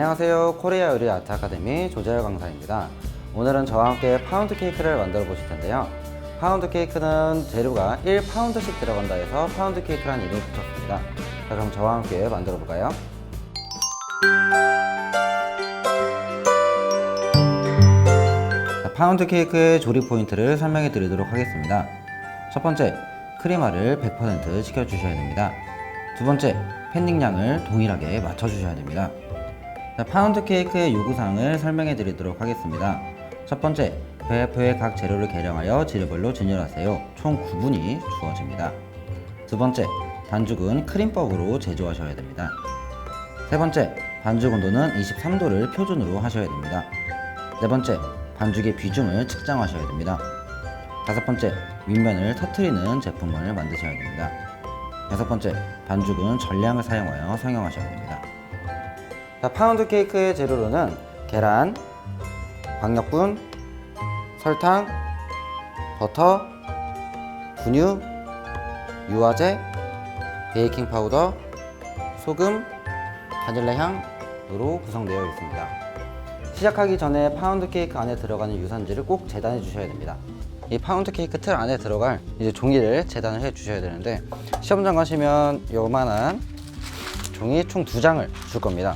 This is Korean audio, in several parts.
안녕하세요. 코리아 요리 아트 아카데미 조재열 강사입니다. 오늘은 저와 함께 파운드 케이크를 만들어 보실 텐데요. 파운드 케이크는 재료가 1파운드씩 들어간다 해서 파운드 케이크라는 이름이 붙었습니다. 자, 그럼 저와 함께 만들어 볼까요? 자, 파운드 케이크의 조리 포인트를 설명해 드리도록 하겠습니다. 첫 번째, 크림화를 100% 식혀주셔야 됩니다. 두 번째, 팬딩량을 동일하게 맞춰주셔야 됩니다. 자, 파운드 케이크의 요구사항을 설명해 드리도록 하겠습니다. 첫 번째, 배프의 각 재료를 계량하여 재료별로 진열하세요. 총 9분이 주어집니다. 두 번째, 반죽은 크림법으로 제조하셔야 됩니다. 세 번째, 반죽 온도는 23도를 표준으로 하셔야 됩니다. 네 번째, 반죽의 비중을 측정하셔야 됩니다. 다섯 번째, 윗면을 터트리는 제품을 만드셔야 됩니다. 여섯 번째, 반죽은 전량을 사용하여 성형하셔야 됩니다. 자, 파운드 케이크의 재료로는 계란, 박력분, 설탕, 버터, 분유, 유화제, 베이킹 파우더, 소금, 바닐라 향으로 구성되어 있습니다. 시작하기 전에 파운드 케이크 안에 들어가는 유산지를 꼭 재단해 주셔야 됩니다. 이 파운드 케이크 틀 안에 들어갈 이제 종이를 재단을 해 주셔야 되는데 시험장 가시면 요만한 종이 총 두 장을 줄 겁니다.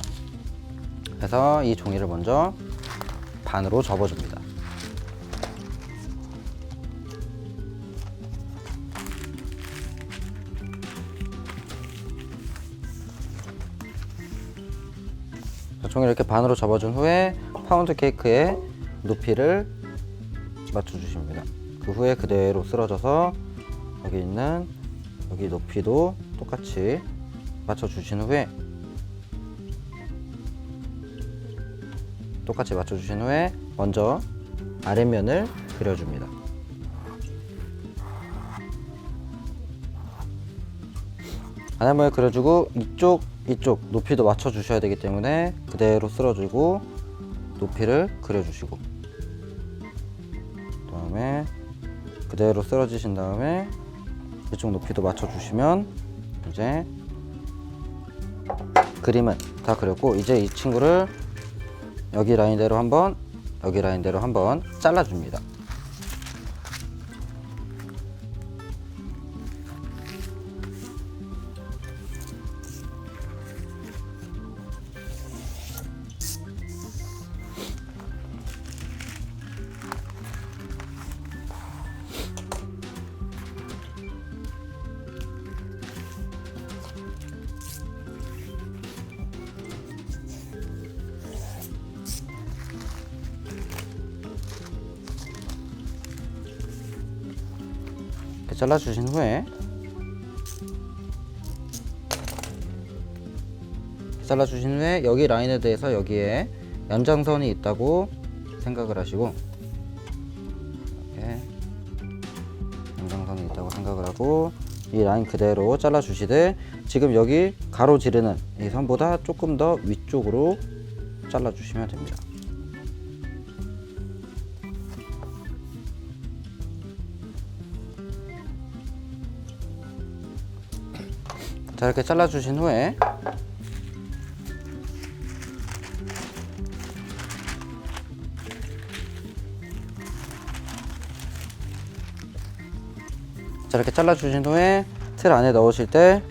그래서 이 종이를 먼저 반으로 접어줍니다. 자, 종이를 이렇게 반으로 접어준 후에 파운드 케이크의 높이를 맞춰주십니다. 그 후에 그대로 쓰러져서 여기 있는 여기 높이도 똑같이 맞춰주신 후에 똑같이 맞춰주신 후에 먼저 아랫면을 그려줍니다. 아랫면을 그려주고 이쪽 이쪽 높이도 맞춰주셔야 되기 때문에 그대로 쓸어주고 높이를 그려주시고 그 다음에 그대로 쓸어주신 다음에 이쪽 높이도 맞춰주시면 이제 그림은 다 그렸고 이제 이 친구를 여기 라인대로 한번 여기 라인대로 한번 잘라줍니다. 잘라주신 후에 잘라주신 후에 여기 라인에 대해서 여기에 연장선이 있다고 생각을 하시고 이렇게 연장선이 있다고 생각을 하고 이 라인 그대로 잘라주시되 지금 여기 가로 지르는 이 선보다 조금 더 위쪽으로 잘라주시면 됩니다. 자 이렇게 잘라주신 후에. 자 이렇게 잘라주신 후에 틀 안에 넣으실 때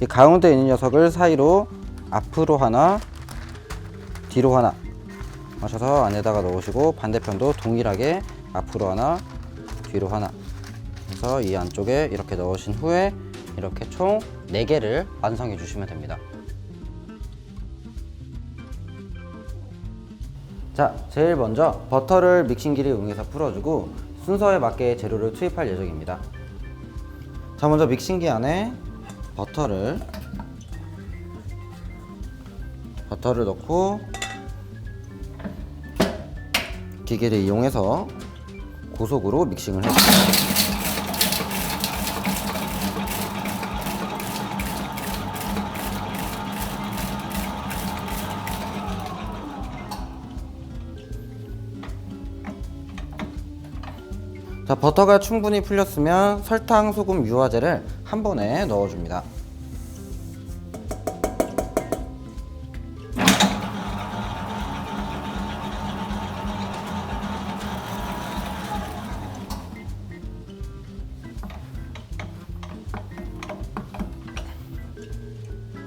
이 가운데 있는 녀석을 사이로 앞으로 하나 뒤로 하나 하셔서 안에다가 넣으시고 반대편도 동일하게 앞으로 하나 뒤로 하나 그래서 이 안쪽에 이렇게 넣으신 후에 이렇게 총 4개를 완성해 주시면 됩니다. 자, 제일 먼저 버터를 믹싱기를 이용해서 풀어주고 순서에 맞게 재료를 투입할 예정입니다. 자, 먼저 믹싱기 안에 버터를 버터를 넣고 기계를 이용해서 고속으로 믹싱을 해줍니다. 자, 버터가 충분히 풀렸으면 설탕, 소금, 유화제를 한 번에 넣어줍니다.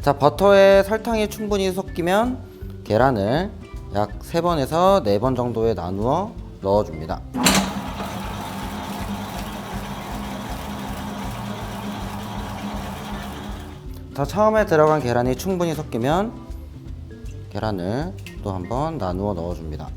자, 버터에 설탕이 충분히 섞이면 계란을 약 3번에서 4번 정도에 나누어 넣어줍니다. 자, 처음에 들어간 계란이 충분히 섞이면 계란을 또 한번 나누어 넣어줍니다.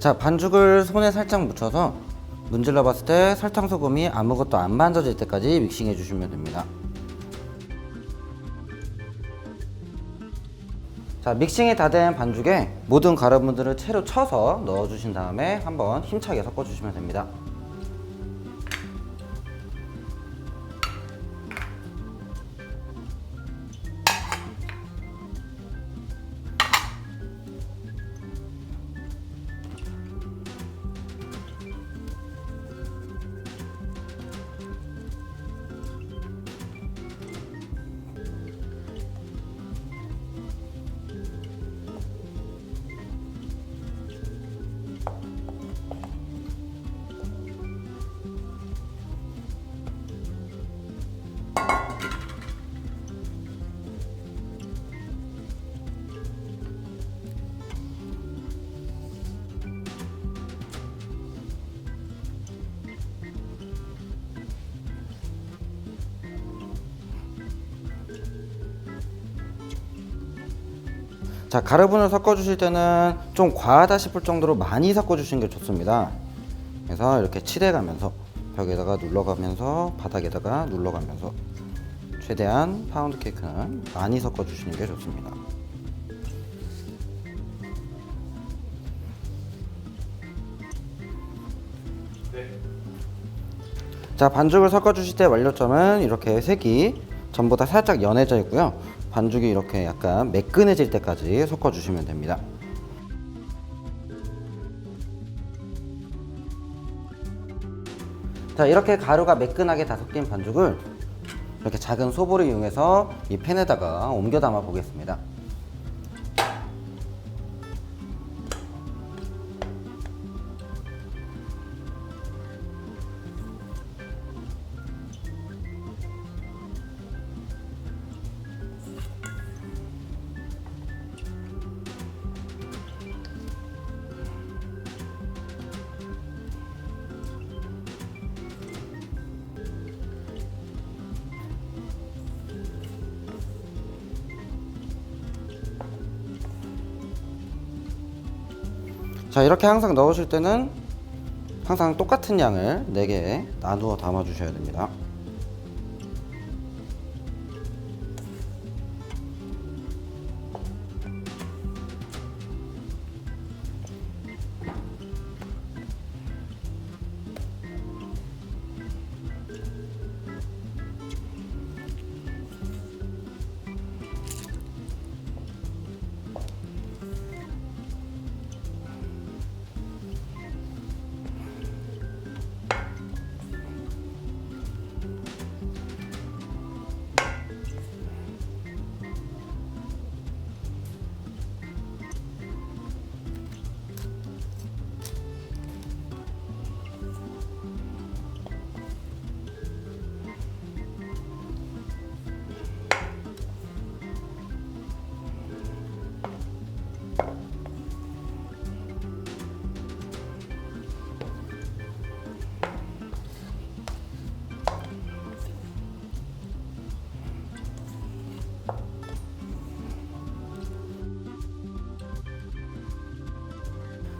자, 반죽을 손에 살짝 묻혀서 문질러 봤을 때 설탕 소금이 아무것도 안 만져질 때까지 믹싱해 주시면 됩니다. 자, 믹싱이 다 된 반죽에 모든 가루분들을 채로 쳐서 넣어 주신 다음에 한번 힘차게 섞어 주시면 됩니다. 자, 가루분을 섞어 주실 때는 좀 과하다 싶을 정도로 많이 섞어 주시는 게 좋습니다. 그래서 이렇게 칠해 가면서 벽에다가 눌러 가면서 바닥에다가 눌러 가면서 최대한 파운드 케이크는 많이 섞어 주시는 게 좋습니다. 자 반죽을 섞어 주실 때 완료점은 이렇게 색이 전부 다 살짝 연해져 있고요 반죽이 이렇게 약간 매끈해질 때까지 섞어 주시면 됩니다. 자 이렇게 가루가 매끈하게 다 섞인 반죽을 이렇게 작은 소보를 이용해서 이 팬에다가 옮겨 담아 보겠습니다 자 이렇게 항상 넣으실 때는 항상 똑같은 양을 4개 나누어 담아 주셔야 됩니다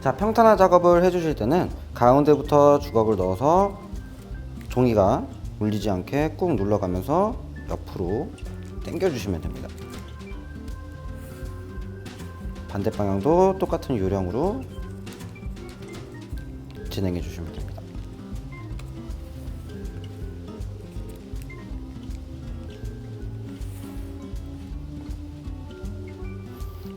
자 평탄화 작업을 해주실 때는 가운데부터 주걱을 넣어서 종이가 물리지 않게 꾹 눌러가면서 옆으로 당겨 주시면 됩니다. 반대 방향도 똑같은 요령으로 진행해 주시면 됩니다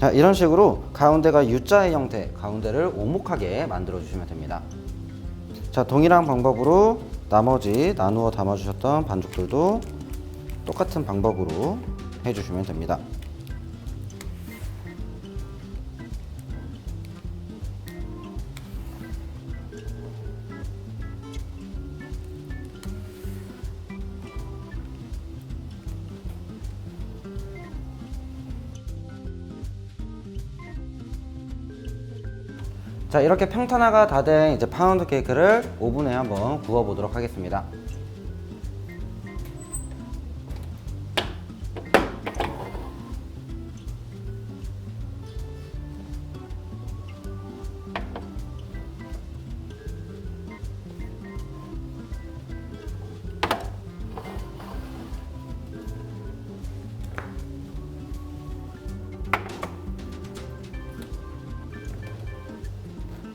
자 이런 식으로 가운데가 U자의 형태 가운데를 오목하게 만들어 주시면 됩니다. 자 동일한 방법으로 나머지 나누어 담아 주셨던 반죽들도 똑같은 방법으로 해 주시면 됩니다 자 이렇게 평탄화가 다 된 이제 파운드 케이크를 오븐에 한번 구워 보도록 하겠습니다.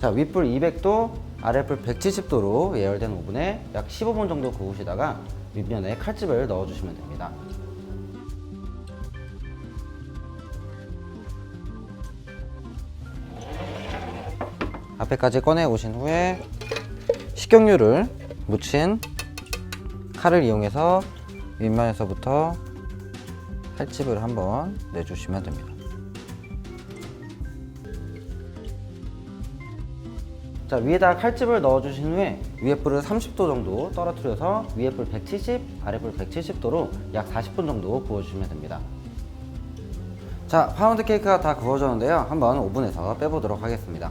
자 윗불 200도, 아랫불 170도로 예열된 오븐에 약 15분 정도 구우시다가 윗면에 칼집을 넣어주시면 됩니다. 앞에까지 꺼내 오신 후에 식용유를 묻힌 칼을 이용해서 윗면에서부터 칼집을 한번 내주시면 됩니다. 자 위에다 칼집을 넣어주신 후에 위에 불을 30도 정도 떨어뜨려서 위에 불 170, 아래 불 170도로 약 40분 정도 구워주시면 됩니다. 자 파운드 케이크가 다 구워졌는데요. 한번 오븐에서 빼보도록 하겠습니다.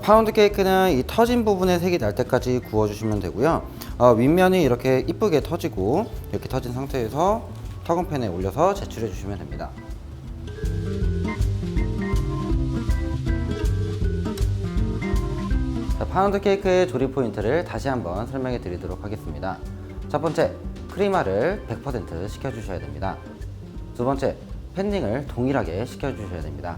파운드 케이크는 이 터진 부분에 색이 날 때까지 구워주시면 되고요. 어, 윗면이 이렇게 이쁘게 터지고 이렇게 터진 상태에서 터건팬에 올려서 제출해 주시면 됩니다. 자, 파운드 케이크의 조립 포인트를 다시 한번 설명해 드리도록 하겠습니다. 첫 번째, 크리마를 100% 식혀주셔야 됩니다. 두 번째, 팬딩을 동일하게 식혀주셔야 됩니다.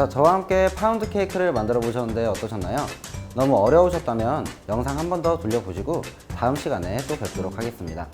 자, 저와 함께 파운드 케이크를 만들어 보셨는데 어떠셨나요? 너무 어려우셨다면 영상 한 번 더 돌려보시고 다음 시간에 또 뵙도록 하겠습니다.